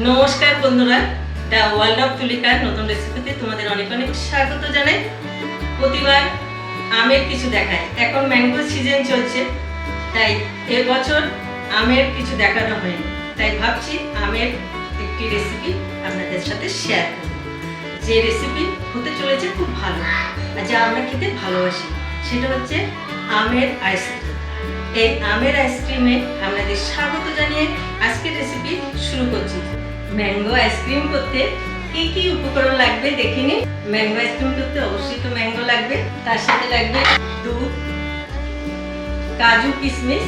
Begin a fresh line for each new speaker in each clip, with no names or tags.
নমস্কার বন্ধুরা, the world of তুলিকার নতুন রেসিপিতে তোমাদের অনেক অনেক স্বাগত জানাই। প্রতিবার আমের কিছু দেখায়। এখন ম্যাঙ্গো সিজন চলছে, তাই এবছর আমের কিছু দেখানো হয়নি। তাই ভাবছি আমের একটি রেসিপি আপনাদের সাথে শেয়ার করব। যে রেসিপি হতে চলেছে খুব ভালো, আর যা আমরা খেতে ভালোবাসি, সেটা হচ্ছে আমের আইসক্রিম এই আমের আইসক্রিমে আপনাদের স্বাগত জানিয়ে আজকের রেসিপি শুরু করছি। ম্যাঙ্গো আইসক্রিম করতে কি কি উপকরণ লাগবে দেখে নিন। ম্যাঙ্গো আইসক্রিম করতে অবশ্যই তো ম্যাঙ্গো লাগবে, তার সাথে লাগবে দুধ, কাজু কিশমিশ,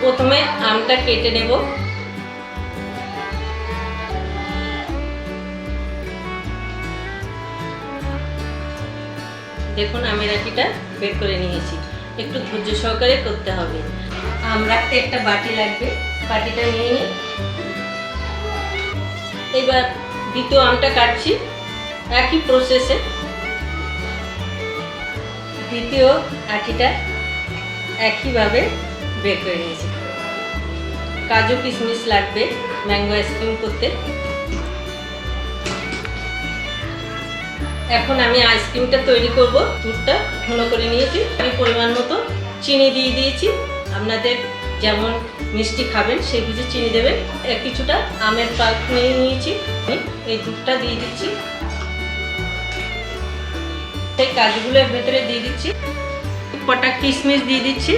প্রথমে আমটা কেটে নেব। দেখুন, আমি রাখিটা বের করে নিয়েছি। একটু ধৈর্য সহকারে করতে হবে। আম রাখতে একটা বাটি লাগবে, বাটিটা নিয়ে নিই। এবার দ্বিতীয় আমটা কাটছি, একই প্রসেসে দ্বিতীয় আটিটা একইভাবে বের করে নিয়েছি। কাজু কিশমিশ লাগবে, ম্যাঙ্গো আইসক্রিম করতে। এখন আমি আইসক্রিমটা তৈরি করব, দুধটা ঘন করে নিয়েছি। আমি পরিমাণ মতো চিনি দিয়ে দিয়েছি। আপনাদের যেমন মিষ্টি খাবেন, সেই বুঝে চিনি দেবেন। কিছুটা আমের পাল্প নিয়ে নিয়েছি। এই দুধটা দিয়ে দিচ্ছি। সেই কাজুগুলোর ভেতরে দিয়ে দিচ্ছি। কটা কিশমিশ দিয়ে দিচ্ছি।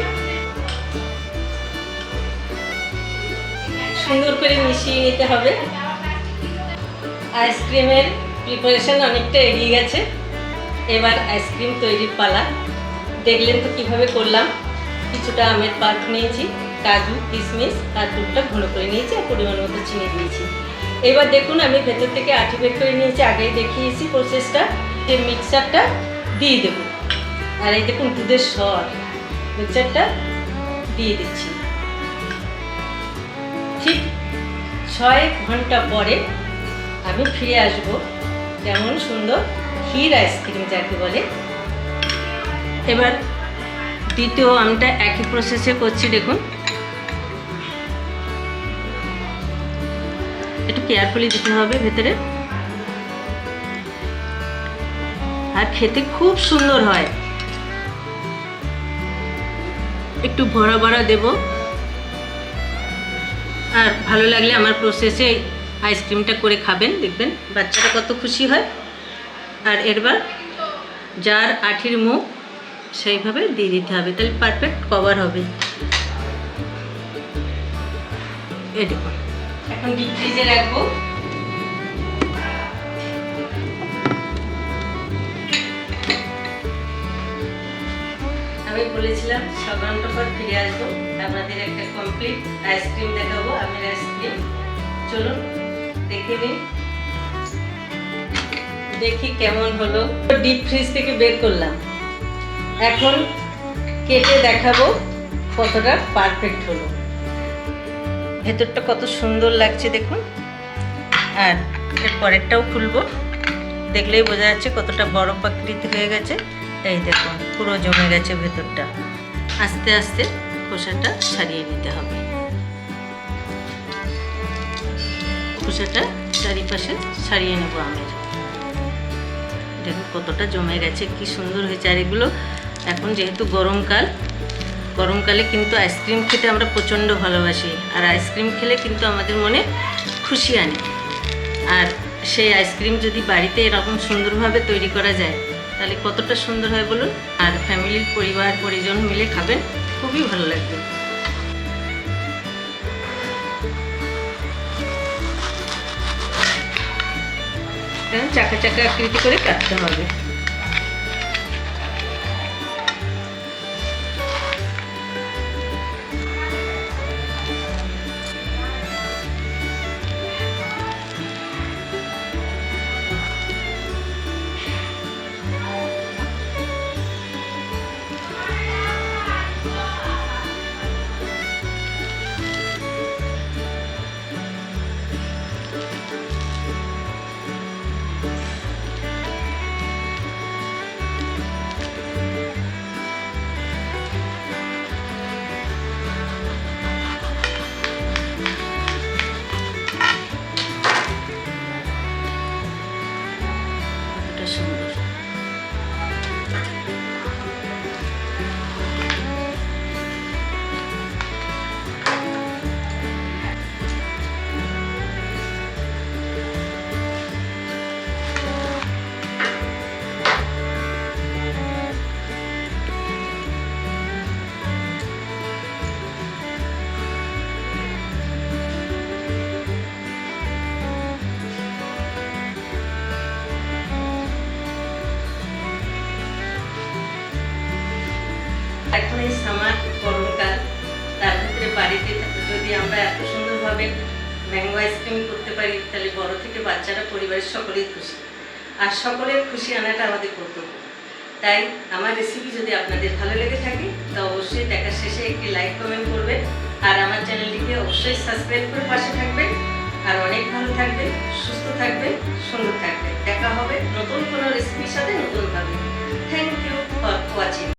সুন্দর করে মিশিয়ে নিতে হবে। আইসক্রিমের প্রিপারেশন অনেকটা এগিয়ে গেছে। এবার আইসক্রিম তৈরির পালা। দেখলেন তো কীভাবে করলাম। কিছুটা আমের পাল্প নিয়েছি, কাজু কিশমিশ আর দুধটা ঘন করে নিয়েছি আর পরিমাণ মতো চিনি দিয়েছি। এবার দেখুন, আমি ভেতর থেকে আঠি বের করে নিয়েছি, আগেই দেখিয়েছি প্রসেসটা যে মিক্সারটা দিয়ে দেবো। আর এই দেখুন, দুধের স্বর। মিক্সারটা দিয়ে দিচ্ছি। ঠিক ছয় ঘণ্টা পরে আমি ফিরে আসব। কেমন সুন্দর ক্ষীর আইসক্রিম যাকে বলে। এবার দ্বিতীয় আমটা একই প্রসেসে করছি, দেখুন। একটু কেয়ারফুলি দিতে হবে ভেতরে। আর খেতে খুব সুন্দর হয়। একটু ভরা ভরা দেব। আর ভালো লাগলে আমার প্রসেসে আইসক্রিমটা করে খাবেন, দেখবেন বাচ্চাটা কত খুশি হয়। আর এরবার যার আঠির মুখ, সেইভাবে দিয়ে দিতে হবে, তাহলে পারফেক্ট কভার হবে। এখন আমি বলেছিলাম ছ ঘণ্টা পর ফিরে আসব। আপনাদের একটা কমপ্লিট আইসক্রিম দেখাবো, আমের আইসক্রিম চলুন। দেখে নিন দেখি কেমন হলো। ডিপ ফ্রিজ থেকে বের করলাম। এখন কেটে দেখাবো কতটা পারফেক্ট হলো। ভেতরটা কত সুন্দর লাগছে দেখুন। আর এর পরেরটাও খুলবো। দেখলেই বোঝা যাচ্ছে কতটা বরফ আকৃতি হয়ে গেছে। এই দেখুন, পুরো জমে গেছে ভেতরটা। আস্তে আস্তে খোসাটা ছাড়িয়ে নিতে হবে। খোসাটা চারিপাশে ছাড়িয়ে নেব আমের দেখুন কতটা জমে গেছে, কি সুন্দর হয়েছে। আর এগুলো এখন যেহেতু গরমকাল গরমকালে কিন্তু আইসক্রিম খেতে আমরা প্রচণ্ড ভালোবাসি। আর আইসক্রিম খেলে কিন্তু আমাদের মনে খুশি আনে। আর সেই আইসক্রিম যদি বাড়িতে এরকম সুন্দরভাবে তৈরি করা যায়, তাহলে কতটা সুন্দর হয় বলুন? আর ফ্যামিলির পরিবার পরিজন মিলে খাবেন, খুবই ভালো লাগবে। চাকা চাকা আকৃতি করে কাটতে হবে। উনিশ আমার গরমকাল তার ভিতরে বাড়িতে যদি আমরা এত সুন্দরভাবে ম্যাঙ্গো আইসক্রিম করতে পারি, তাহলে বড় থেকে বাচ্চারা পরিবারের সকলেই খুশি। আর সকলের খুশি আনাটা আমাদের কর্তব্য। তাই আমার রেসিপি যদি আপনাদের ভালো লেগে থাকে, তা অবশ্যই দেখার শেষে একটি লাইক কমেন্ট করবেন। আর আমার চ্যানেলটিকে অবশ্যই সাবস্ক্রাইব করে পাশে থাকবেন। আর অনেক ভালো থাকবেন, সুস্থ থাকবেন, সুন্দর থাকবেন। দেখা হবে নতুন কোনো রেসিপির সাথে নতুনভাবে। Thank you for watching